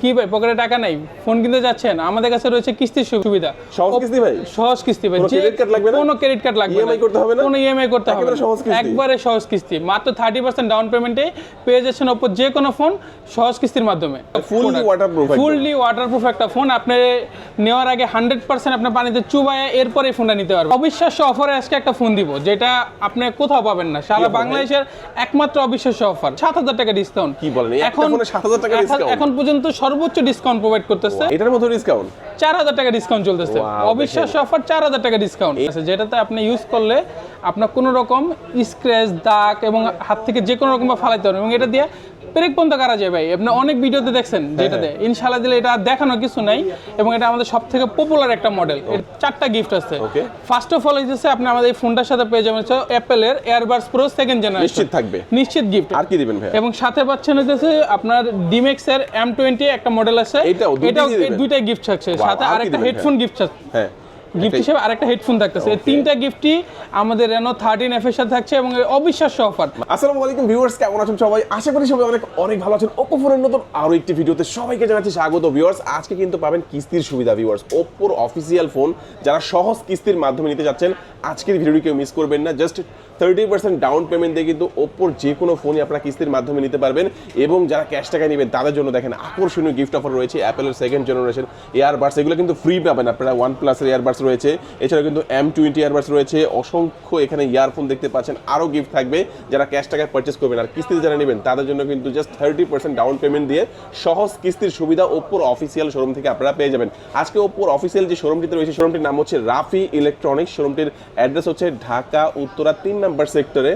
কি ভাই পকেটে টাকা নাই ফোন কিনতে যাচ্ছেন আমাদের কাছে রয়েছে কিস্তির সুবিধা সহজ কিস্তি ভাই? সহজ কিস্তি ভাই যে- credit লাগবে না? কোনো ক্রেডিট কার্ড লাগবে EMI করতে হবে না? কোনো ইএমআই করতে হবে না। সহজ কিস্তি? একবারে সহজ কিস্তি মাত্র থার্টি পার্সেন্ট ডাউন পেমেন্টে পেয়ে যাচ্ছেন ওপর যে কোনো ফোন সহজ কিস্তির মাধ্যমে waterproof একদম। ফুললি ওয়াটারপ্রুফ একটা ফোন আপনি নেওয়ার আগে হান্ড্রেড পার্সেন্ট আপনার পানিতে চুবায় এরপরে ফোনটা নিতে পারবেন অবিশ্বাস্য অফারে আজকে একটা ফোন দিব যেটা আপনি কোথাও পাবেন না সারা বাংলাদেশের একমাত্র অবিশ্বাস্য অফার সাত হাজার টাকা ডিসকাউন্ট কি বলেন? ফোনে 7,000 টাকা discount? এখন পর্যন্ত সর্বোচ্চ ডিসকাউন্ট প্রোভাইড করতেছে। এটার মধ্যে ডিসকাউন্ট চার হাজার টাকা ডিসকাউন্ট চলতেছে। অবিশ্বাস্য অফার চার হাজার টাকা ডিসকাউন্ট আছে যেটাতে আপনি ইউজ করলে আপনার কোনো রকম স্ক্র্যাচ দাগ এবং হাত থেকে যে কোনো রকম ফালাইতে পারবেন। এবং এটা দিয়ে পেরেক পর্যন্ত করা যায় ভাই? আপনি অনেক ভিডিওতে দেখছেন হ্যাঁ, যেটাতে। ইনশাল্লাহ দিলে এটা আর দেখানো কিছু নাই এবং এটা আমাদের সব থেকে পপুলার একটা মডেল চারটা গিফট আছে। ফার্স্ট অফ অল হচ্ছে আপনি আমাদের এই ফোনটার সাথে পেয়ে যাবেন হচ্ছে অ্যাপেলের এয়ারবাডস প্রো সেকেন্ড জেনারেশন নিশ্চিত থাকবে। নিশ্চিত গিফট আর কি দিবেন ভাই এবং সাথে পাচ্ছেন হচ্ছে আপনার ডিমেক্স এর এম টোয়েন্টি একটা মডেল আছে। এটাও দুইটাই গিফট থাকছে। সাথে আরেকটা হেডফোন গিফট হ্যাঁ। গিফট হিসেবে আরেকটা হেডফোন থাকতেছে। এই তিনটা গিফটই আমাদের রেনো থার্টিন এফ এর সাথে থাকছে এবং অবিশ্বাস্য অফার আসসালামু আলাইকুম ভিউয়ার্স কেমন আছেন সবাই? আশা করি সবাই অনেক অনেক ভালো আছেন। ওপো ফোনের নতুন আরও একটি ভিডিওতে সবাইকে জানাচ্ছি স্বাগত ভিউয়ার্স আজকে কিন্তু পাবেন কিস্তির সুবিধা ভিউয়ার্স ওপোর অফিসিয়াল ফোন যারা সহজ কিস্তির মাধ্যমে নিতে যাচ্ছেন আজকের ভিডিওটি কেউ মিস করবেন না। Just thirty percent down payment দিয়ে কিন্তু ওপ্পোর যে কোনো ফোনই আপনারা কিস্তির মাধ্যমে নিতে পারবেন এবং যারা ক্যাশ টাকায় নেবেন, তাদের জন্য দেখেন আকর্ষণীয় গিফট অফার রয়েছে অ্যাপেলের সেকেন্ড জেনারেশন এয়ারবাডস এগুলো কিন্তু ফ্রি পাবেন আপনারা ওয়ান প্লাসের এয়ারবাডস রয়েছে। এছাড়া কিন্তু এম টোয়েন্টি এয়ারবাডস রয়েছে। অসংখ্য এখানে ইয়ারফোন দেখতে পাচ্ছেন, আরও গিফট থাকবে যারা ক্যাশ টাকায় পারচেস করবেন। আর কিস্তিতে যারা নেবেন, তাদের জন্য কিন্তু just thirty percent down payment দিয়ে সহজ কিস্তির সুবিধা ওপ্পোর অফিসিয়াল শোরুম থেকে আপনারা পেয়ে যাবেন। আজকে ওপ্পোর অফিসিয়াল যে শোরুমটিতে রয়েছে শোরুমটির নাম হচ্ছে রাফি ইলেকট্রনিক্স শোরুমটির অ্যাড্রেস হচ্ছে ঢাকা, উত্তরা, তিন নম্বর সেক্টরে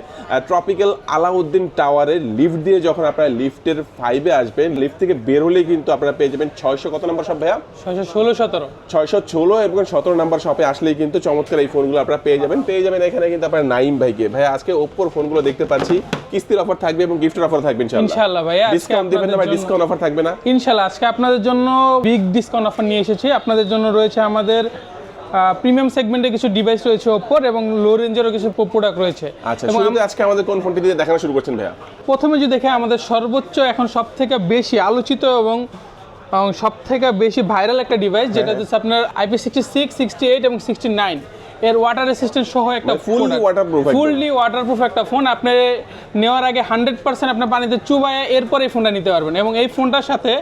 ট্রপিক্যাল আলাউদ্দিন টাওয়ারের লিফট দিয়ে যখন আপনারা লিফটের ফাইভে আসবেন লিফট থেকে বের হলেই কিন্তু আপনারা পেয়ে যাবেন ছয়শো কত নম্বর সব ভাইয়া? ছয়শো ষোলো সতেরো। ছয়শো ষোলো এবং সতেরো নাম্বার শপে আসলেই কিন্তু চমৎকার এই ফোনগুলো আপনারা পেয়ে যাবেন। পেয়ে যাবেন এখানে কিন্তু আপনার নাইম ভাইকে। ভাই আজকে ওপ্পোর ফোনগুলো দেখতে পাচ্ছি। কিস্তির অফার থাকবে এবং গিফটের অফার থাকবে ইনশাআল্লাহ। ভাইয়া, ডিসকাউন্ট দিবেন না ভাই ডিসকাউন্ট অফার থাকবে না। ইনশাল্লাহ আজকে আপনাদের জন্য বিগ ডিসকাউন্ট অফার নিয়ে এসেছি। আপনাদের জন্য রয়েছে আমাদের প্রিমিয়াম সেগমেন্টে কিছু ডিভাইস রয়েছে ওপোর এবং লো রেঞ্জেরও কিছু প্রোডাক্ট রয়েছে। আচ্ছা এবং আজকে আমাদের কোন ফোনটি দিয়ে দেখানো শুরু করছেন ভাইয়া? প্রথমে যদি দেখে আমাদের সর্বোচ্চ এখন সব থেকে বেশি আলোচিত এবং সব থেকে বেশি ভাইরাল একটা ডিভাইস যেটা হ্যাঁ। হচ্ছে আপনার IP sixty six sixty eight এবং সিক্সটি নাইন এর ওয়াটার রেসিস্ট্যান্ট সহ একটা ফুললি একদম। ফুললি ওয়াটারপ্রুফ একটা ফোন আপনি নেওয়ার আগে হান্ড্রেড পার্সেন্ট আপনার পানিতে চুবায় এরপরে এই ফোনটা নিতে পারবেন। এবং এই ফোনটার সাথে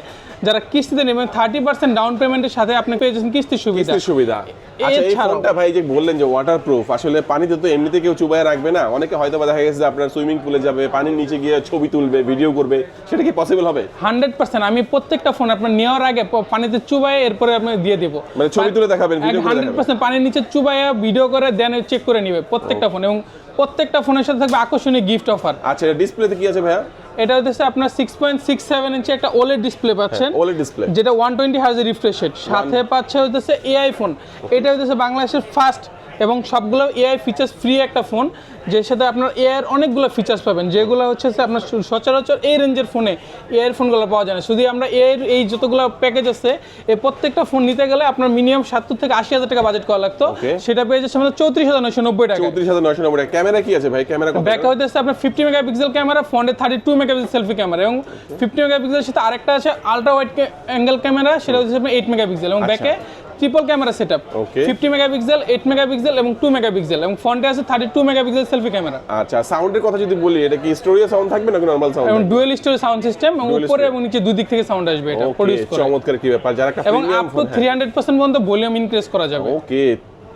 যারা কিস্তিতে নেবেন থার্টি পার্সেন্ট ডাউন পেমেন্টের সাথে আপনি পেয়ে যাচ্ছেন কিস্তির সুবিধা। সুবিধা। আচ্ছা এই ফোনটা ভাই যে বললেন যে ওয়াটার প্রুফ আসলে পানিতে তো এমনিতে কেউ চুবায় রাখবে না। অনেকে হয়তো দেখা গেছে যে আপনার সুইমিং পুলে যাবে পানির নিচে গিয়ে ছবি তুলবে ভিডিও করবে। সেটা কি পসিবল হবে? হান্ড্রেড পার্সেন্ট আমি প্রত্যেকটা ফোন আপনার নেওয়ার আগে পানিতে চুবায় এরপরে আপনি দিয়ে দেবো। মানে ছবি তুলে দেখাবেন, হান্ড্রেড পার্সেন্ট পানির নিচে চুবাইয়া ভিডিও করে দেন চেক করে নিবে প্রত্যেকটা ফোন এবং প্রত্যেকটা ফোনের সাথে থাকবে আকর্ষণীয় গিফট অফার আচ্ছা ডিসপ্লেতে কি আছে ভাইয়া? এটা হচ্ছে আপনার six point six seven inch একটা ওলেড ডিসপ্লে পাচ্ছেন। ওলেড ডিসপ্লে যেটা ওয়ান টোয়েন্টি হার্জের রিফ্রেশ রেট সাথে পাচ্ছে হচ্ছে এআই ফোন এটা হচ্ছে বাংলাদেশের ফার্স্ট এবং সবগুলো এআই ফিচার্স ফ্রি একটা ফোন যে সাথে আপনার এআই এর অনেকগুলো ফিচার্স পাবেন। যেগুলো হচ্ছে আপনার সচরাচর এই রেঞ্জের ফোনে এআই এর ফোনগুলো পাওয়া যায় না। শুধু আমরা এআই এই যতগুলো প্যাকেজ আছে এই প্রত্যেকটা ফোন নিতে গেলে আপনার মিনিমাম সত্তর থেকে আশি হাজার টাকা বাজেট করা লাগতো। সেটা পেয়ে যাচ্ছে আমাদের চৌত্রিশ হাজার নয়শো নব্বই টাকা চৌত্রিশ হাজার নয়শো নব্বই টাকা। ক্যামেরা কি আছে ভাই? ক্যামেরা ব্যাকে হইতেছে আপনার ফিফটি মেগাপিক্সেল ক্যামেরা ফ্রন্টে thirty two mega megapixel selfie camera এবং ফিফটি মেগাপিক্সেলের সাথে আরেকটা আছে আলট্রা ওয়াইড অ্যাঙ্গেল ক্যামেরা সেটা হচ্ছে আপনার এইট মেগাপিক্সেল এবং ব্যাকে triple camera setup. Fifty megapixel eight megapixel এবং টু মেগাপিক্সেল এবং ফ্রন্টে আছে thirty two megapixel selfie camera আচ্ছা সাউন্ডের কথা যদি বলি এটা কি স্টোরিও সাউন্ড থাকবে নাকি নর্মাল সাউন্ড এবং ডুয়েল স্টোরি সাউন্ড সিস্টেম এবং উপরে এবং নিচে দুই দিক থেকে সাউন্ড আসবে এটা প্রোডিউস করে। চমৎকার কি ব্যাপার যারা এবং up to three hundred percent পর্যন্ত ভলিউম ইনক্রিজ করা যাবে। ওকে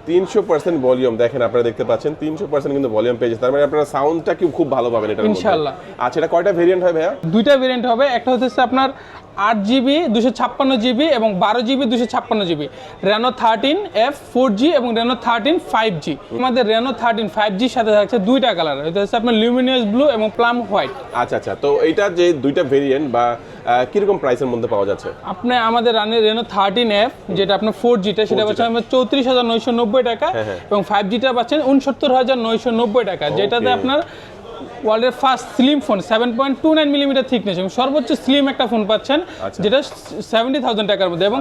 তিনশো পার্সেন্ট ভলিউম দেখেন আপনারা দেখতে পাচ্ছেন তিনশো পার্সেন্ট কিন্তু ভলিউম পেয়েছে তার মানে আপনারা সাউন্ডটা কি খুব ভালো পাবেন এটা ইনশাআল্লাহ। আচ্ছা এটা কয়টা ভেরিয়েন্ট হয় ভাইয়া? দুইটা ভেরিয়েন্ট হবে। একটা হচ্ছে আপনার আট জিবি দুশো ছাপ্পান্ন জিবি এবং বারো জিবি দুশো ছাপ্পান্ন GB. Reno thirteen F four G এবং রেনো থার্টিন ফাইভ জি আমাদের রেনো থার্টিন ফাইভ জির সাথে থাকছে দুইটা কালার এটা হচ্ছে আপনার লিউমিনিয়াস ব্লু এবং প্লাম হোয়াইট আচ্ছা আচ্ছা। তো এইটা যে দুইটা ভেরিয়েন্ট বা কীরকম প্রাইসের মধ্যে পাওয়া যাচ্ছে? আপনি আমাদের রানের রেনো থার্টিন এফ যেটা আপনার ফোর জিটা সেটা পাচ্ছেন আপনার চৌত্রিশ হাজার নয়শো নব্বই টাকা হ্যাঁ, হ্যাঁ। এবং ফাইভ জিটা পাচ্ছেন উনসত্তর হাজার নয়শো নব্বই টাকা যেটাতে আপনার ওয়ার্ল্ডের first slim phone seven point two nine millimetre thickness এবং সর্বোচ্চ স্লিম একটা ফোন পাচ্ছেন আচ্ছা। যেটা সেভেন্টি থাউজেন্ড টাকার মধ্যে এবং।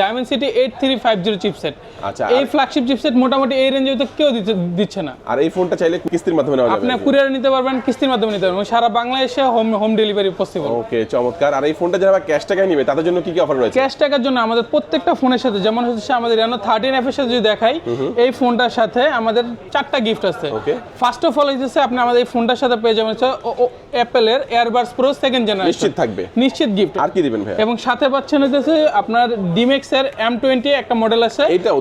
Dimensity eight three five zero chipset আচ্ছা, এই ফ্ল্যাগশিপ চিপসেট মোটামুটি এই রেঞ্জে তো কেউ দিতে দিচ্ছে না। আর এই ফোনটা চাইলে কিস্তির মাধ্যমে নেওয়া আপনি যাবে কুরিয়ারে নিতে পারবেন কিস্তির মাধ্যমে নিতে পারবেন। সারা বাংলাদেশে home home delivery possible okay চমৎকার। আর এই ফোনটা যারা ক্যাশ টাকায় নিবে তাদের জন্য কি কি অফার রয়েছে? ক্যাশ টাকার জন্য আমাদের প্রত্যেকটা ফোনের সাথে যেমন হচ্ছে আমাদের রেনো থার্টিন এফ এর সাথে যদি দেখাই এই ফোনটার সাথে আমাদের চারটা গিফট আছে. ফার্স্ট অফ অল হচ্ছে আপনি আমাদের এই ফোনটার সাথে পেয়ে যাবেন অ্যাপেলের এয়ারবাডস প্রো সেকেন্ড জেনারেশন নিশ্চিত থাকবে। নিশ্চিত গিফট আর কি দিবেন ভাই এবং সাথে পাচ্ছেন হচ্ছে আপনার ডিমেক্স এর এম টোয়েন্টি একটা মডেল আছে। এটাও?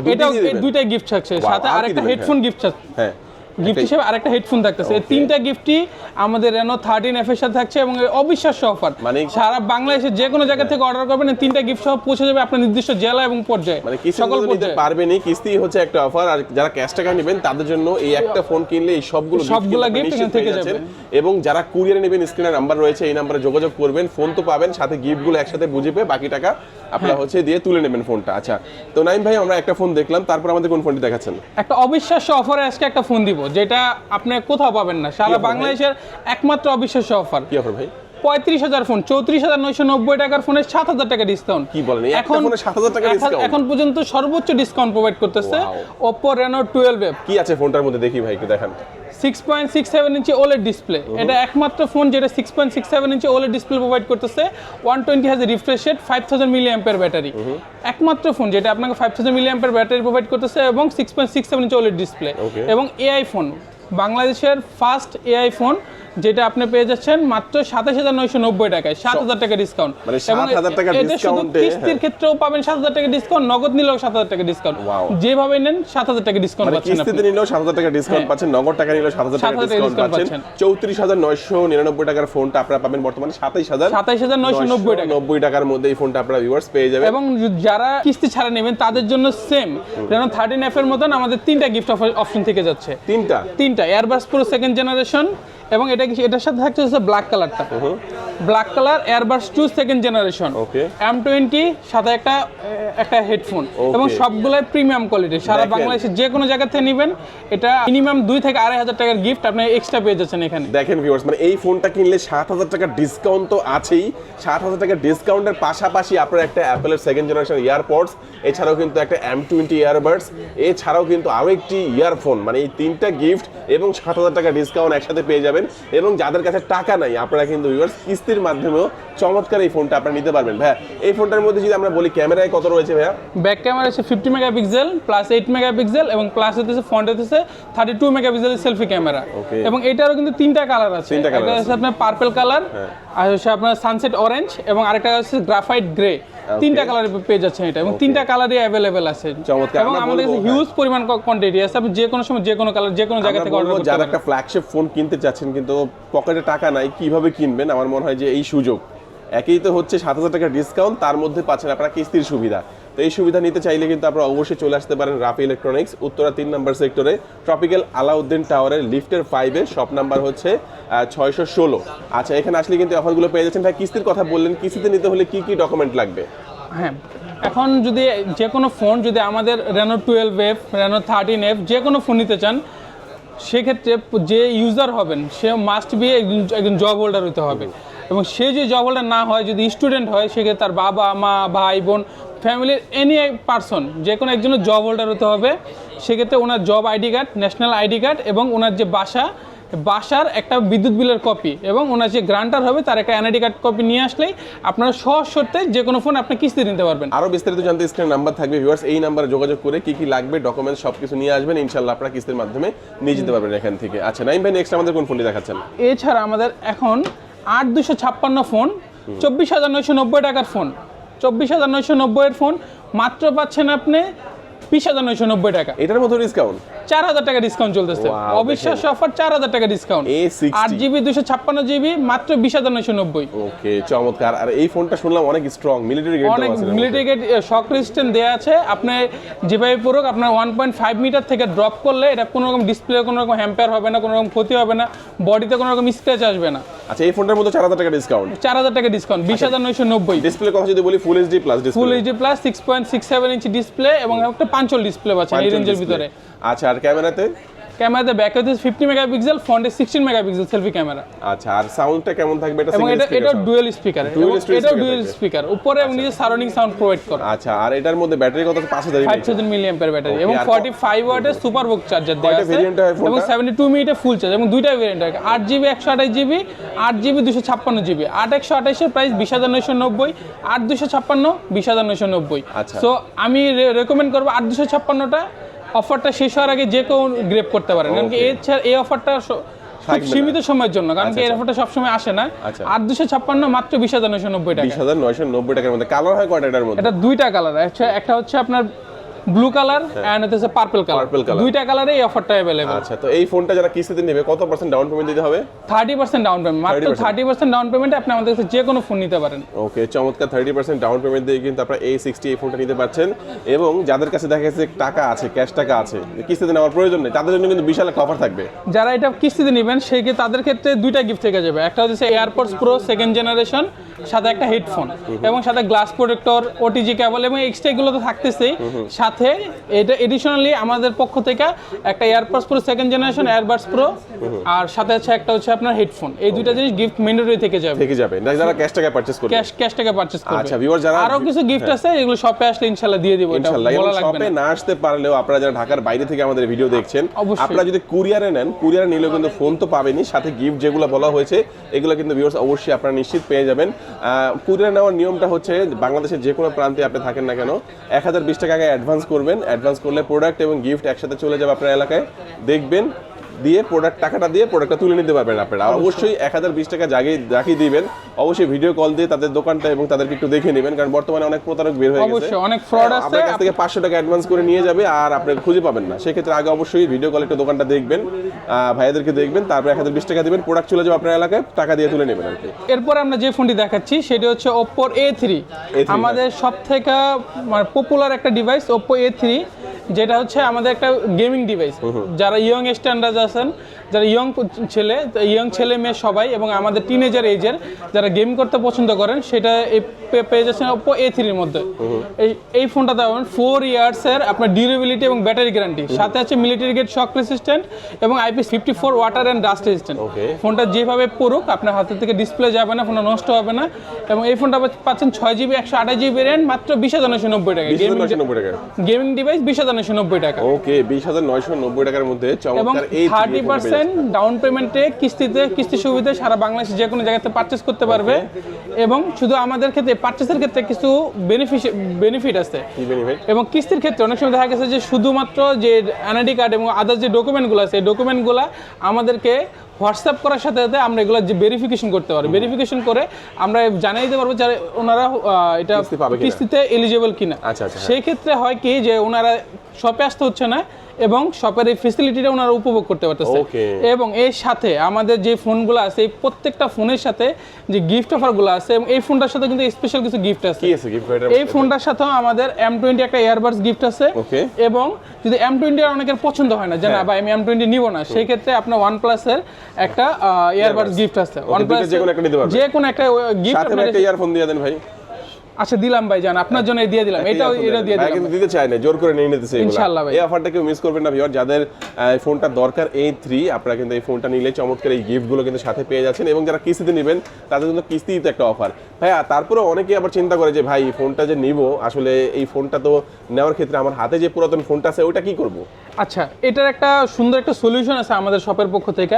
দুইটাই গিফট থাকছে। সাথে আরেকটা হেডফোন গিফট হ্যাঁ। গিফট হিসেবে আরেকটা হেডফোন থাকতেছে। এই তিনটা গিফটই আমাদের রেনো থার্টিন এফ এর সাথে থাকছে এবং এই অবিশ্বাস্য অফার মানে- সারা বাংলাদেশে যে কোনো জায়গা থেকে অর্ডার করবেন এই তিনটা গিফট সহ পৌঁছে যাবে আপনার নির্দিষ্ট জেলা এবং পর্যায়ে। মানে সকল পর্যায়ে। পারবেনই কিস্তি হচ্ছে একটা অফার আর যারা ক্যাশ টাকা নেবেন তাদের জন্য এই একটা ফোন কিনলে এই সবগুলো সবগুলা নিশ্চিত এখান থেকে যাবে। এবং যারা কুরিয়ারে নেবেন স্ক্রিনে নাম্বার রয়েছে এই নাম্বারে যোগাযোগ করবেন ফোন তো পাবেন সাথে গিফটগুলো একসাথে বুঝে পেয়ে বাকি টাকা আপনারা হ্যাঁ। হচ্ছে দিয়ে তুলে নেবেন ফোনটা আচ্ছা তো নাইম ভাই আমরা একটা ফোন দেখলাম তারপর আমাদের কোন ফোনটি দেখাচ্ছেন? একটা অবিশ্বাস্য অফারে আজকে একটা ফোন দিব। যেটা আপনি কোথাও পাবেন না। সারা বাংলাদেশের একমাত্র অবিশ্বাস্য অফার কি অফার ভাই? পঁয়ত্রিশ হাজার ফোন চৌত্রিশ হাজার নয়শো নব্বই টাকার ফোনের সাত হাজার টাকা ডিসকাউন্ট কি বলেন? এই একটা ফোনে 7,000 টাকা এখন পর্যন্ত সর্বোচ্চ ডিসকাউন্ট প্রোভাইড করতেছে ওপো রেনো টুয়েলভ কি আছে ফোনটার মধ্যে? দেখি ভাই একটু দেখান। Six point six seven inch OLED display এটা একমাত্র ফোন যেটা six point six seven inch OLED display provide করতেছে। ওয়ান টোয়েন্টি হাজার refresh rate five thousand milliampere battery একমাত্র ফোন যেটা আপনাকে five thousand milliampere battery provide করতেছে এবং six point six seven inch OLED display. এবং এআই ফোন বাংলাদেশের first AI phone যেটা আপনি পেয়ে যাচ্ছেন মাত্র সাতাশ হাজার নয়শো নব্বই টাকায় সাত হাজার টাকা ডিসকাউন্ট মানে 7,000 টাকা এটা শুধু কিস্তির। ক্ষেত্রেও পাবেন সাত হাজার টাকা ডিসকাউন্ট নগদ নিলেও সাত হাজার টাকা ডিসকাউন্ট যেভাবে নেন সাত হাজার টাকা ডিসকাউন্ট মানে পাচ্ছেন কিস্তিতে নিলেও সাত হাজার টাকা ডিসকাউন্ট হ্যাঁ। পাচ্ছেন নগদ টাকা নিলেও সাত হাজার টাকা ডিসকাউন্ট পাচ্ছেন। চৌত্রিশ হাজার নয়শো নিরানব্বই টাকার ফোনটা আপনারা পাবেন বর্তমানে সাতাইশ হাজার 27,990 টাকা। নব্বই টাকার মধ্যে এই ফোনটা আপনারা ভিউয়ার্স পেয়ে যাবেন। এবং যারা কিস্তি ছাড়া নেবেন তাদের জন্য সেম যেন থার্টিন এফ এর মতন আমাদের তিনটা গিফট অপশন থেকে যাচ্ছে। তিনটা? তিনটা এয়ারবাস প্রো সেকেন্ড জেনারেশন এবং এটা কি এটার সাথে থাকছে হচ্ছে ব্ল্যাক কালারটা black colour earbuds two second generation M twenty সাথে একটা একটা হেডফোন এবং সবগুলাই প্রিমিয়াম কোয়ালিটি সারা বাংলাদেশে যে কোনো জায়গা থেকে নেবেন এটা মিনিমাম দুই থেকে আড়াই হাজার টাকার গিফট আপনি এক্সট্রা পেয়ে যাচ্ছেন এখানে। দেখেন ভিউয়ার্স মানে এই ফোনটা কিনলে সাত হাজার টাকার ডিসকাউন্ট তো আছেই। সাত হাজার টাকার ডিসকাউন্টের পাশাপাশি আপনার একটা অ্যাপেলের সেকেন্ড জেনারেশন ইয়ারপডস এছাড়াও কিন্তু একটা এম টোয়েন্টি ইয়ারবাডস এছাড়াও কিন্তু আরও একটি ইয়ারফোন মানে এই তিনটা গিফট এবং সাত হাজার টাকা ডিসকাউন্ট একসাথে পেয়ে যাবেন এবং যাদের কাছে টাকা নাই আপনারা কিন্তু ভিউয়ার্স কিস্তির মাধ্যমেও চমৎকার এই ফোনটা আপনারা নিতে পারবেন। ভাইয়া এই ফোনটার মধ্যে যদি আমরা বলি ক্যামেরায় কত রয়েছে ভাইয়া? ব্যাক ক্যামেরা হচ্ছে fifty megapixel plus eight megapixel এবং প্লাস হচ্ছে ফ্রন্ট হচ্ছে থার্টি টু মেগাপিক্সেলের সেলফি ক্যামেরা. এবং এটারও কিন্তু তিনটা কালার আছে। তিনটা একটা আছে। আপনার পার্পল কালার আর হচ্ছে আপনার সানসেট অরেঞ্জ এবং আরেকটা হচ্ছে গ্রাফাইট গ্রে তিনটা কালার পেয়ে যাচ্ছেন এটা এবং তিনটা কালারই অ্যাভেলেবেল আছে। এবং আমাদের কাছে হিউজ পরিমাণ কোয়ান্টিটি আছে। আপনি যে কোনো সময় যে কোনো কালার যে কোনো জায়গা থেকে অর্ডার করতে যারা একটা ফ্ল্যাগশিপ ফোন কিনতে চাচ্ছেন কিন্তু পকেটে টাকা নাই কীভাবে কিনবেন? আমার মনে হয় যে এই সুযোগ। একই তো হচ্ছে সাত হাজার টাকা ডিসকাউন্ট তার মধ্যে পাচ্ছেন আপনারা কিস্তির সুবিধা। তো এই সুবিধা নিতে চাইলে কিন্তু আপনারা অবশ্যই চলে আসতে পারেন রাফি ইলেকট্রনিক্স, উত্তরা তিন নম্বর সেক্টরে। ট্রপিক্যাল আলাউদ্দিন টাওয়ারের লিফটের ফাইভে শপ নাম্বার হচ্ছে ছয়শো ষোলো। আচ্ছা এখানে আসলে কিন্তু অফারগুলো পেয়ে যাচ্ছেন। ভাই, কিস্তির কথা বললেন, কিস্তিতে নিতে হলে কি কি ডকুমেন্ট লাগবে? হ্যাঁ এখন যদি যে কোনো ফোন যদি আমাদের Reno twelve F Reno thirteen F যে কোনো ফোন নিতে চান, সেক্ষেত্রে যে ইউজার হবেন, সে মাস্ট বি একজন জব হোল্ডার হতে হবে। এবং সে যে জব হোল্ডার না হয় যদি স্টুডেন্ট হয় সেক্ষেত্রে তার বাবা মা ভাই বোন ফ্যামিলির এনি পার্সন যে কোনো একজনের জব হোল্ডার হতে হবে। সেক্ষেত্রে ওনার job ID card national ID card এবং ওনার যে বাসা বাসার একটা বিদ্যুৎ বিলের কপি এবং ওনার যে গ্রান্টার হবে তার একটা এনআইডি কার্ড কপি নিয়ে আসলেই আপনারা সহজ শর্তে যে কোনো ফোন আপনি কিস্তি নিতে পারবেন। আরও বিস্তারিত জানতে স্ক্রিনে নাম্বার থাকবে ভিউয়ার্স এই নাম্বারে যোগাযোগ করে কি কি লাগবে ডকুমেন্টস সব কিছু নিয়ে আসবেন ইনশাল্লাহ আপনারা কিস্তির মাধ্যমে নিয়ে যেতে পারবেন এখান থেকে। আচ্ছা নাইম ভাই নেক্সট আমাদের কোন ফোনটি দেখাচ্ছেন? এছাড়া আমাদের এখন আট দুশো ছাপ্পান্ন ফোন চব্বিশ হাজার নয়শো নব্বই টাকার ফোন। চব্বিশ হাজার নয়শো নব্বইয়ের ফোন মাত্র পাচ্ছেন আপনি বিশ হাজার নয়শো নব্বই টাকা। এটার মধ্যে ডিসকাউন্ট চার হাজার টাকা ডিসকাউন্ট চলতেছে। অবিশ্বাস্য অফার চার হাজার টাকা ডিসকাউন্ট A60 আট জিবি দুশো ছাপ্পান্ন জিবি মাত্র বিশ হাজার নয়শো নব্বই। ওকে চমৎকার। আর এই ফোনটা শুনলাম অনেক স্ট্রং মিলিটারি গ্রেড অনেক মিলিটারি গেট শক রেজিস্ট্যান্ট দেওয়া আছে। আপনি যেভাবে পড়ুক আপনার ওয়ান পয়েন্ট ফাইভ মিটার থেকে ড্রপ করলে এটা কোনো রকম ডিসপ্লে কোনো রকম হ্যাম্পার হবে না কোনো রকম ক্ষতি হবে না। বডিতে কোনো রকম স্ক্র্যাচ আসবে না। আচ্ছা এই ফোনটার মধ্যে চার হাজার টাকা ডিসকাউন্ট চার হাজার টাকা ডিসকাউন্ট বিশ হাজার নয়শো নব্বই। ডিসপ্লে কথা যদি বলি full HD plus full display HD plus six point six seven inch display এবং একটা পাঁচল ডিসপ্লে পাচ্ছেন এই রেঞ্জের ভিতরে। আচ্ছা আর ক্যামেরাতে? ক্যামেরাতে ব্যাক হচ্ছে ফিফটি মেগাপিক্সেল ফ্রন্টে সিক্সটিন মেগাপিক্সেল সেলফি ক্যামেরা আচ্ছা আর সাউন্ডটা কেমন থাকবে? এটা এবং এটা এটা? Dual speaker speaker dual speaker উপরে এবং নিজে সারাউন্ডিং সাউন্ড প্রোভাইড করে। আচ্ছা আর এটার মধ্যে ব্যাটারি কত পাঁচ হাজার five thousand milliampere battery এবং ফর্টি ফাইভ ওয়াটের সুপার বুক চার্জার দেওয়া আছে? এবং সেভেন্টি টু মিনিটে ফুল চার্জ এবং দুইটা ভেরিয়েন্ট হয়। আট জিবি একশো আঠাশ জিবি আট জিবি দুশো ছাপ্পান্ন জিবি আট একশো আঠাশের প্রাইস বিশ হাজার নয়শো নব্বই আট দুশো ছাপ্পান্ন বিশ হাজার নয়শো নব্বই। আচ্ছা। সো আমি রেকমেন্ড করব আট দুশো ছাপ্পান্নটা। অফারটা শেষ হওয়ার আগে যে কেউ গ্রেপ করতে পারেন কারণ কি এছাড়া এই অফারটা খুব সীমিত সময়ের জন্য। কারণ কি আচ্ছা, এই আচ্ছা। অফারটা সবসময় আসে না। আচ্ছা। আট দুশো ছাপ্পান্ন মাত্র বিশ হাজার নয়শো নব্বই টাকা। বিশ হাজার নয়শো নব্বই টাকার মধ্যে। কালার হয় কয়টা এটার মধ্যে? এটা দুইটা কালার একটা হচ্ছে আপনার ব্লু কালার এন্ড হচ্ছে পার্পল কালার দুইটা কালারে এই অফারটা অ্যাভেলেবল আচ্ছা তো এই ফোনটা যারা কিস্তিতে নেবে কত পার্সেন্ট ডাউন পেমেন্ট দিতে হবে? থার্টি পার্সেন্ট ডাউন পেমেন্ট মাত্র 30% থার্টি পার্সেন্ট ডাউন পেমেন্টে আপনি আমাদের কাছে যে কোনো ফোন নিতে পারেন। ওকে চমৎকার থার্টি পার্সেন্ট ডাউন পেমেন্ট দিয়ে কিন্তু আপনারা এই সিক্সটি এই ফোনটা নিতে পারছেন। এবং যাদের কাছে দেখা যাচ্ছে টাকা আছে ক্যাশ টাকা আছে কিস্তিতে নেওয়ার প্রয়োজন নেই তাদের জন্য কিন্তু বিশাল একটা অফার থাকবে। যারা এটা কিস্তিতে নেবেন সেই তাদের ক্ষেত্রে দুইটা গিফট থেকে যাবে। একটা হচ্ছে এয়ারপোর্টস প্রো সেকেন্ড জেনারেশন সাথে একটা হেডফোন এবং সাথে গ্লাস প্রোটেক্টর ওটিজি কেবল এবং এক্সট্রা এগুলো তো থাকতেছেই। সাথে এটা এডিশনালি আমাদের পক্ষ থেকে একটা earbuds pro second generation earbuds pro আর সাথে আছে একটা হচ্ছে আপনার হেডফোন এই দুইটা জিনিস গিফট মেন্ডেটরি থেকে যাবে। থেকে যাবে। যারা ক্যাশ টাকা পারচেস করবে। ক্যাশ ক্যাশ টাকা পারচেজ করবে। আচ্ছা, viewers যারা- আরও কিছু গিফট আছে এগুলো শপে আসলে ইনশাআল্লাহ দিয়ে দিব এটা বলা লাগবে শপে না। আসতে পারলেও আপনারা যারা ঢাকার বাইরে থেকে আমাদের ভিডিও দেখছেন। আপনারা যদি কুরিয়ারে নেন কুরিয়ারে নিলেও কিন্তু ফোন তো পাবেনই। সাথে গিফট যেগুলো বলা হয়েছে এগুলো কিন্তু ভিউয়ার্স অবশ্যই আপনারা নিশ্চিত পেয়ে যাবেন। কুরিয়ার নেওয়ার নিয়মটা হচ্ছে বাংলাদেশের যে কোনো প্রান্তে আপনি থাকেন না কেন, এক হাজার বিশ টাকা আগে অ্যাডভান্স করবেন। অ্যাডভান্স করলে প্রোডাক্ট এবং গিফট একসাথে চলে যাবে আপনার এলাকায়। দেখবেন দিয়ে প্রোডাক্ট টাকাটা দিয়ে প্রোডাক্টটা তুলে নিতে পারবেন আপনারা। অবশ্যই। এক হাজার বিশ টাকা জায়গায় রাখিয়ে দিবেন। অবশ্যই ভিডিও কল দিয়ে তাদের দোকানটা এবং তাদেরকে একটু দেখে নেবেন কারণ বর্তমানে অনেক প্রতারক বের হয়ে গেছে। অনেক ফ্রড আছে। আপনার কাছ থেকে পাঁচশো টাকা অ্যাডভান্স করে নিয়ে যাবে আর আপনি খুঁজে পাবেন না। সেক্ষেত্রে আগে অবশ্যই ভিডিও কলে একটু দোকানটা দেখবেন ভাইয়াদেরকে দেখবেন তারপর এক হাজার বিশ টাকা দিবেন প্রোডাক্ট চলে যাবে আপনার এলাকায় টাকা দিয়ে তুলে নেবেন আর কি। এরপর আমরা যে ফোনটি দেখাচ্ছি সেটি হচ্ছে ওপ্পোর এ থ্রি A3 আমাদের সব থেকে পপুলার একটা ডিভাইস ওপ্পো এ থ্রি যেটা হচ্ছে আমাদের একটা গেমিং ডিভাইস যারা ইয়ং স্ট্যান্ডার্ড আছেন যারা ইয়ং ছেলে ইয়ং ছেলে মেয়ে সবাই এবং আমাদের টিনেজার এজের যারা গেম করতে পছন্দ করেন সেটা এই পেয়ে যাচ্ছেন ওপ্পো এ থ্রির মধ্যে। এই এই ফোনটা পাবেন ফোর ইয়ার্সের আপনার ডিউরেবিলিটি এবং ব্যাটারি গ্যারান্টি সাথে আছে মিলিটারি গেট শক রেসিস্ট্যান্ট এবং IP fifty four water and dust resistant ফোনটা যেভাবে পড়ুক আপনার হাতের থেকে ডিসপ্লে যাবে না ফোনটা নষ্ট হবে না। এবং এই ফোনটা পাচ্ছেন ছয় জিবি একশো আঠাশ জিবি র্যাম মাত্র বিশ হাজার নয়শো নব্বই টাকা। গেমিং ডিভাইস বিশ হাজার নশো নব্বই টাকা। ওকে বিশ হাজার নয়শো নব্বই টাকার মধ্যে এবং থার্টি পার্সেন্ট ডাউন পেমেন্টে কিস্তিতে কিস্তি সুবিধা সারা বাংলাদেশে যে কোনো জায়গাতে পারচেস করতে পারবে। এবং শুধু আমাদের ক্ষেত্রে পারচেসের ক্ষেত্রে কিছু বেনিফিট বেনিফিট আছে। এবং কিস্তির ক্ষেত্রে অনেক সময় দেখা গেছে যে শুধুমাত্র যে এনআইডি কার্ড এবং আদার্স যে ডকুমেন্টগুলো আছে এই ডকুমেন্টগুলো আমাদেরকে হোয়াটসঅ্যাপ করার সাথে সাথে আমরা এগুলো যে ভেরিফিকেশন করতে পারব। ভেরিফিকেশন করে আমরা জানিয়ে দিতে পারব যে ওনারা এটা কিস্তিতে এলিজেবল কিনা। আচ্ছা, আচ্ছা, হ্যাঁ। সেই ক্ষেত্রে হয় কি যে ওনারা শপে আসতে হচ্ছে না। এবং শপের এই ফেসিলিটিটা ওনারা উপভোগ করতে পারতেছে। এবং এর সাথে আমাদের যে ফোনগুলো আছে এই প্রত্যেকটা ফোনের সাথে যে গিফট অফারগুলো আছে এবং এই ফোনটার সাথে কিন্তু স্পেশাল কিছু গিফট আছে। কি আছে গিফট এই ফোনটার সাথেও আমাদের এম টোয়েন্টি একটা ইয়ারবাডস গিফট আছে। এবং যদি এম টোয়েন্টি আর অনেকের পছন্দ হয় না যে না ভাই আমি এম টোয়েন্টি নিবো না সেই ক্ষেত্রে আপনার ওয়ান প্লাসের একটা ইয়ারবাডস গিফট আছে। ওয়ান দুইটা যে কোনো একটা গিফট একটা ইয়ারফোন দিয়ে দেন ভাই। আচ্ছা দিলাম ভাই জান আপনার জন্য দিয়ে দিলাম। এটাও earphone এটাও দিয়ে দিলাম। কিন্তু দিতে চায় না জোর করে নিয়ে নিতেছে ইনশাআল্লাহ ভাই। এই অফারটা কেউ মিস করবেন না ভিউয়ার যাদের এই ফোনটা দরকার এই থ্রি আপনারা কিন্তু এই ফোনটা নিলে চমৎকার এই গিফটগুলো কিন্তু সাথে পেয়ে যাচ্ছেন এবং যারা কিস্তিতে নেবেন তাদের জন্য কিস্তিতে একটা অফার ভাইয়া তারপরে অনেকে আবার চিন্তা করে যে ভাই ফোনটা যে নিব আসলে এই ফোনটা তো নেওয়ার ক্ষেত্রে আমার হাতে যে পুরাতন ফোনটা আছে ওটা কি করব? আচ্ছা এটার একটা সুন্দর একটা সলিউশন আছে আমাদের শপের পক্ষ থেকে।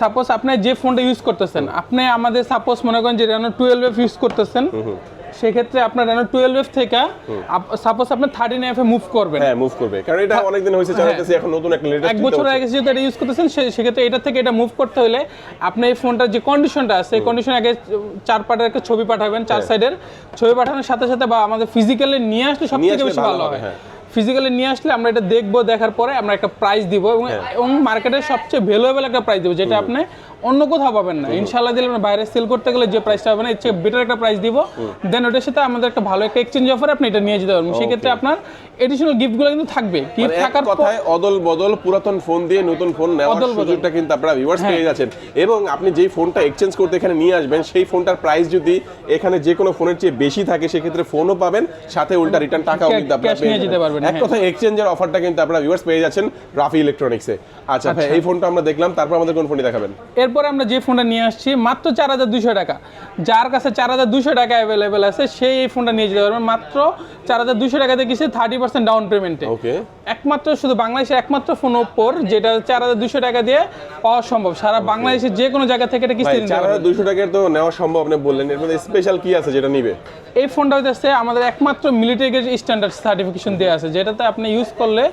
সাপোজ আপনি যে ফোনটা ইউজ করতেছেন আপনি আমাদের সাপোজ মনে করেন যে রেনো টুয়েলভ ইউজ করতেছেন। সেক্ষেত্রে আপনার রেনো টুয়েলভ এফ থেকে সাপোজ আপনি থার্টিন এফ এ মুভ করবেন। হ্যাঁ মুভ করবে। কারণ এটা অনেকদিন হয়েছে চালাতেছি এখন নতুন একটা হ্যাঁ। এক বছর আগে যেহেতু এটা ইউজ করতেছেন সেক্ষেত্রে এটা থেকে এটা মুভ করতে হলে আপনি এই ফোনটার যে কন্ডিশনটা আছে এই কন্ডিশন আগে চার পাটের একটা ছবি পাঠাবেন চার সাইডের ছবি পাঠানোর সাথে সাথে বা আমাদের ফিজিক্যালি নিয়ে আসলে সব থেকে বেশি ভালো হয়। হ্যাঁ। ফিজিক্যালি নিয়ে আসলে আমরা এটা দেখব দেখার পরে আমরা একটা প্রাইস দিব এবং হ্যাঁ। এবং মার্কেটের সবচেয়ে ভ্যালুয়েবল একটা প্রাইস দিব যেটা আপনি অন্য কোথাও পাবেন না। ইনশাল্লাহ দিলে আমরা বাইরে সেল করতে গেলে যে প্রাইসটা পাবেন এর চেয়ে বেটার একটা প্রাইস দিব। দেন ওটার সাথে আমাদের একটা ভালো একটা এক্সচেঞ্জ অফার আপনি এটা নিয়ে যেতে পারবেন। সেক্ষেত্রে আপনার এডিশনাল গিফটগুলো কিন্তু থাকবে। মানে গিফট থাকার পর- কথায় অদল বদল পুরাতন ফোন দিয়ে নতুন ফোন নেওয়ার সুযোগটা কিন্তু আপনারা ভিউয়ার্স হ্যাঁ। পেয়ে যাচ্ছেন। এবং আপনি যেই ফোনটা এক্সচেঞ্জ করতে এখানে নিয়ে আসবেন সেই ফোনটার প্রাইস যদি এখানে যে কোনো ফোনের চেয়ে বেশি থাকে সেক্ষেত্রে ফোনও পাবেন সাথে উল্টা রিটার্ন টাকাও কিন্তু আপনারা পেয়ে যেতে পারবেন, এক হ্যাঁ। কথায় এক্সচেঞ্জের অফারটা কিন্তু আপনারা ভিউয়ার্স পেয়ে যাচ্ছেন রাফি ইলেকট্রনিক্সে আচ্ছা ভাই এই ফোনটা আমরা দেখলাম তারপর আমাদের কোন ফোনটি দেখাবেন? এরপরে আমরা যে ফোনটা নিয়ে আসছি মাত্র চার হাজার দুশো টাকা। যার কাছে চার হাজার দুশো টাকা অ্যাভেলেবেল আছে সেই এই ফোনটা নিয়ে যেতে পারবেন মাত্র চার হাজার দুশো টাকাতে কিসে থার্টি পার্সেন্ট ডাউন পেমেন্টে ওকে একমাত্র শুধু বাংলাদেশের একমাত্র ফোন ওপ্পোর যেটা চার হাজার দুশো টাকা দিয়ে পাওয়া সম্ভব। সারা বাংলাদেশের যে কোনো জায়গা থেকে এটা কিস্তি চার হাজার দুইশো টাকার তো নেওয়া সম্ভব আপনি বললেন। এর মধ্যে স্পেশাল কি আছে যেটা নিবে? এই ফোনটা হচ্ছে আমাদের একমাত্র মিলিটারি গেজ স্ট্যান্ডার্ড সার্টিফিকেশন দেওয়া আছে যেটাতে আপনি ইউজ করলে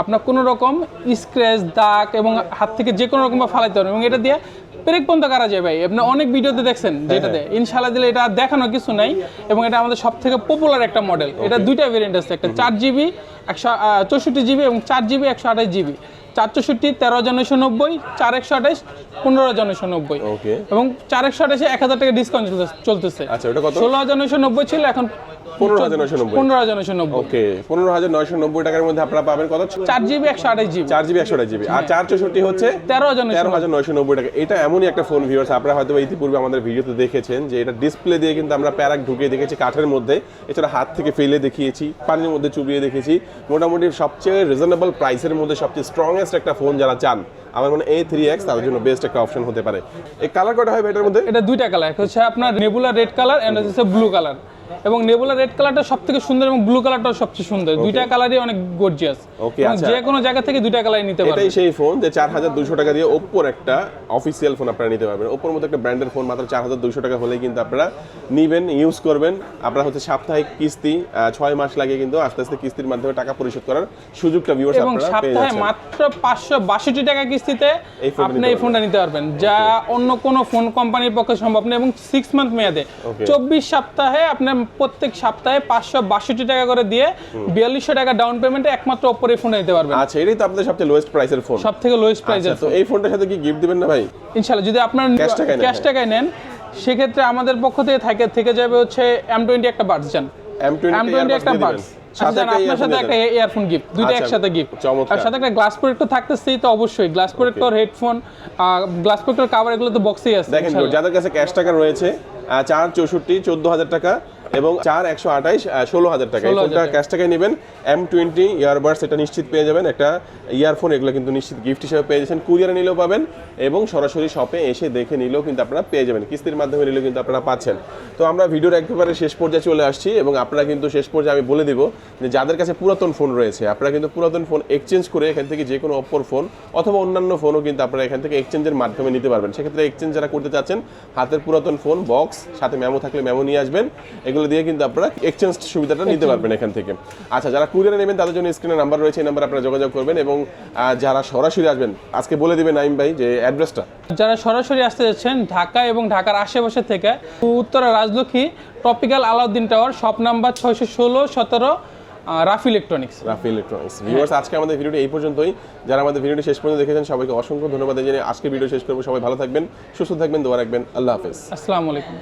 আপনার কোনো রকম স্ক্র্যাচ দাগ এবং হাত থেকে যে কোনো রকম ফালাইতে পারবেন। এবং এটা দিয়ে পেরেক পর্যন্ত করা যায় ভাই? আপনি অনেক ভিডিওতে দেখছেন যেটাতে। ইনশাল্লাহ দিলে এটা দেখানো কিছু নাই এবং এটা আমাদের সব থেকে পপুলার একটা মডেল এটা দুইটা ভেরিয়েন্ট আছে একটা চার জিবি একশো চৌষট্টি জিবি এবং চার জিবি একশো আঠাশ জিবি চার চৌষট্টি তেরো হাজার নয়শো নব্বই চার একশো আঠাশ পনেরো হাজার নয়শো নব্বই। এবং চার একশো আঠাশে এক হাজার টাকা ডিসকাউন্ট চলতেছে। আচ্ছা ষোলো হাজার নয়শো নব্বই ছিল এখন পনেরো হাজার নয়শো নব্বই। পনেরো হাজার নয়শো নব্বই। ওকে পনেরো হাজার নয়শো নব্বই টাকার মধ্যে আপনারা পাবেন কত? চার জিবি একশো আঠাশ জিবি। চার জিবি একশো জিবি। আর চার চৌষট্টি হচ্ছে তেরো হাজার তেরো হাজার নয়শো নব্বই টাকা। এটা এমনই একটা ফোন ভিউয়ার্স আপনারা হয়তো ইতিপূর্বে আমাদের ভিডিওতে দেখেছেন যে এটা ডিসপ্লে দিয়ে কিন্তু আমরা প্যারাক ঢুকিয়ে দেখেছি কাঠের মধ্যে। এছাড়া হাত থেকে ফেলে দেখিয়েছি পানির মধ্যে চুবিয়ে দেখেছি। মোটামুটি সবচেয়ে রিজনেবল প্রাইসের মধ্যে সবচেয়ে স্ট্রংগেস্ট একটা ফোন যারা চান আমার মনে এ থ্রি এক্স তাদের জন্য বেস্ট একটা অপশন হতে পারে। এই কালার কটা হয় এটার মধ্যে? এটা দুইটা কালার হচ্ছে আপনার নেবুলা রেড কালার এন্ড হচ্ছে ব্লু কালার এবং নেবুলা রেড কালারটা সব থেকে সুন্দর এবং ব্লু কালারটাও সবচেয়ে সুন্দর। দুইটা কালারই অনেক গর্জিয়াস আচ্ছা। যে কোনো জায়গা থেকে দুইটা কালার নিতে পারবেন। এটাই সেই ফোন যে চার হাজার দুশো টাকা দিয়ে ওপ্পোর একটা অফিসিয়াল ফোন আপনারা নিতে পারবেন। ওপ্পোর মতো একটা ব্র্যান্ডের ফোন মাত্র চার হাজার দুশো টাকা হলেই কিন্তু আপনারা নিবেন ইউজ করবেন। আপনারা হচ্ছে সাপ্তাহিক কিস্তি ছয় মাস লাগে কিন্তু আস্তে আস্তে কিস্তির মাধ্যমে টাকা পরিশোধ করার সুযোগটা ভিউয়ার্স আপনারা পেয়ে সপ্তাহে যাচ্ছেন। মাত্র পাঁচশো বাষট্টি টাকা কিস্তিতে আপনি এই ফোনটা নিতে পারবেন যা অন্য কোনো ফোন কোম্পানির পক্ষে সম্ভব না এবং সিক্স মান্থ মেয়াদে. চব্বিশ সপ্তাহে আপনার প্রত্যেক সপ্তাহে পাঁচশো বাষট্টি টাকা করে দিয়ে বিয়াল্লিশশো টাকা ডাউন পেমেন্টে একমাত্র ওপরে ফোন নিতে পারবেন। আচ্ছা এটাই তো আপনাদের সবচেয়ে লোয়েস্ট প্রাইসের ফোন সব থেকে লোয়েস্ট প্রাইসের আচ্ছা তো এই ফোনটার সাথে কি গিফট দিবেন না ভাই? ইনশাল্লাহ যদি আপনার ক্যাশ। টাকায় নেন সেক্ষেত্রে আমাদের পক্ষ থেকে থাকে থেকে যাবে হচ্ছে এম টোয়েন্টি একটা ভার্সন এম টোয়েন্টি একটা সাথে একটা আপনার সাথে একটা ইয়ারফোন গিফট দুইটা আচ্ছা, একসাথে গিফট আর সাথে একটা গ্লাস প্রোটেক্টর থাকতেছেই তো অবশ্যই। Glass protector headphone glass protector cover এগুলো তো বক্সেই আছে দেখেন যাদের কাছে ক্যাশ টাকা রয়েছে চার চৌষট্টি চোদ্দ হাজার টাকা এবং চার একশো আঠাইশ ষোলো হাজার টাকা। এই ফোনটা ক্যাশ টাকায় নেবেন। এম টোয়েন্টি ইয়ারবাডস এটা নিশ্চিত পেয়ে যাবেন। একটা ইয়ারফোন এগুলো কিন্তু নিশ্চিত গিফট হিসেবে পেয়ে যাচ্ছেন। কুরিয়ারে নিলেও পাবেন এবং সরাসরি শপে এসে দেখে নিলেও কিন্তু আপনারা পেয়ে যাবেন। কিস্তির মাধ্যমে নিলেও কিন্তু আপনারা পাচ্ছেন। তো আমরা ভিডিওর একেবারে শেষ পর্যায়ে চলে আসছি এবং আপনারা কিন্তু শেষ পর্যায়ে আমি বলে দিব যে যাদের কাছে পুরাতন ফোন রয়েছে আপনারা কিন্তু পুরাতন ফোন এক্সচেঞ্জ করে এখান থেকে যে কোনো অপর ফোন অথবা অন্যান্য ফোনও কিন্তু আপনারা এখান থেকে এক্সচেঞ্জের মাধ্যমে নিতে পারবেন। সেক্ষেত্রে এক্সচেঞ্জ যারা করতে চাচ্ছেন হাতের পুরাতন ফোন বক্স সাথে মেমো থাকলে মেমো নিয়ে আসবেন। এগুলো দিয়ে কিন্তু আপনারা এক্সচেঞ্জ সুবিধাটা নিতে পারবেন এখান থেকে। আচ্ছা যারা কুরিয়ারে নেবেন তাদের জন্য স্ক্রিনে নাম্বার রয়েছে এই নাম্বার আপনারা যোগাযোগ করবেন এবং যারা সরাসরি আসবেন আজকে বলে দিবেন নাইম ভাই যে অ্যাড্রেসটা যারা সরাসরি আসতে যাচ্ছেন ঢাকা এবং ঢাকার আশেপাশে থেকে Uttara Rajlakshmi tropical Alauddin tower shop number ছয়শো ষোলো সতেরো Rafi electronics Rafi electronics viewers আজকে আমাদের ভিডিওটি এই পর্যন্তই। যারা আমাদের ভিডিওটি শেষ পর্যন্ত দেখেছেন সবাইকে অসংখ্য ধন্যবাদ। জানিয়ে আজকে ভিডিও শেষ করব সবাই ভালো থাকবেন সুস্থ থাকবেন দোয়া রাখবেন। আল্লাহ হাফেজ। আসসালামু আলাইকুম।